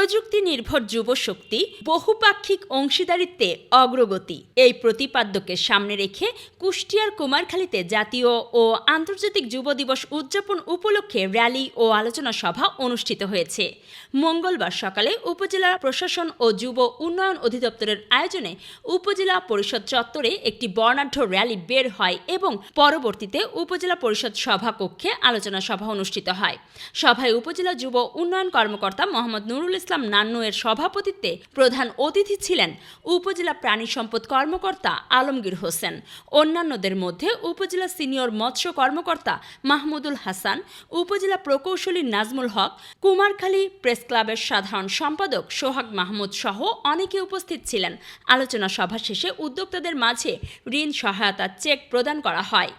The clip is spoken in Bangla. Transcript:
প্রযুক্তি নির্ভর যুবশক্তি বহুপাক্ষিক অংশীদারিত্বে অগ্রগতি। এই প্রতিপাদ্যকে সামনে রেখে কুষ্টিয়ার কুমারখালীতে জাতীয় ও আন্তর্জাতিক যুব দিবস উদযাপন উপলক্ষে র্যালি ও আলোচনা সভা অনুষ্ঠিত হয়েছে। মঙ্গলবার সকালে উপজেলা প্রশাসন ও যুব উন্নয়ন অধিদপ্তরের আয়োজনে উপজেলা পরিষদ চত্বরে একটি বর্ণাঢ্য র্যালি বের হয় এবং পরবর্তীতে উপজেলা পরিষদ সভা কক্ষে আলোচনা সভা অনুষ্ঠিত হয়। সভায় উপজেলা যুব উন্নয়ন কর্মকর্তা মোহাম্মদ নুরুল ইসলাম নান্নু এর সভাপতিত্বে প্রধান অতিথি ছিলেন উপজেলা প্রাণী সম্পদ কর্মকর্তা আলমগীর হোসেন। অন্যান্যদের মধ্যে উপজেলা সিনিয়র মৎস্য কর্মকর্তা মাহমুদুল হাসান, উপজেলা প্রকৌশলী নাজমুল হক, কুমারখালী প্রেস ক্লাবের সাধারণ সম্পাদক সোহাগ মাহমুদ সহ অনেকে উপস্থিত ছিলেন। আলোচনা সভা শেষে উদ্যোক্তাদের মাঝে ঋণ সহায়তা চেক প্রদান করা হয়।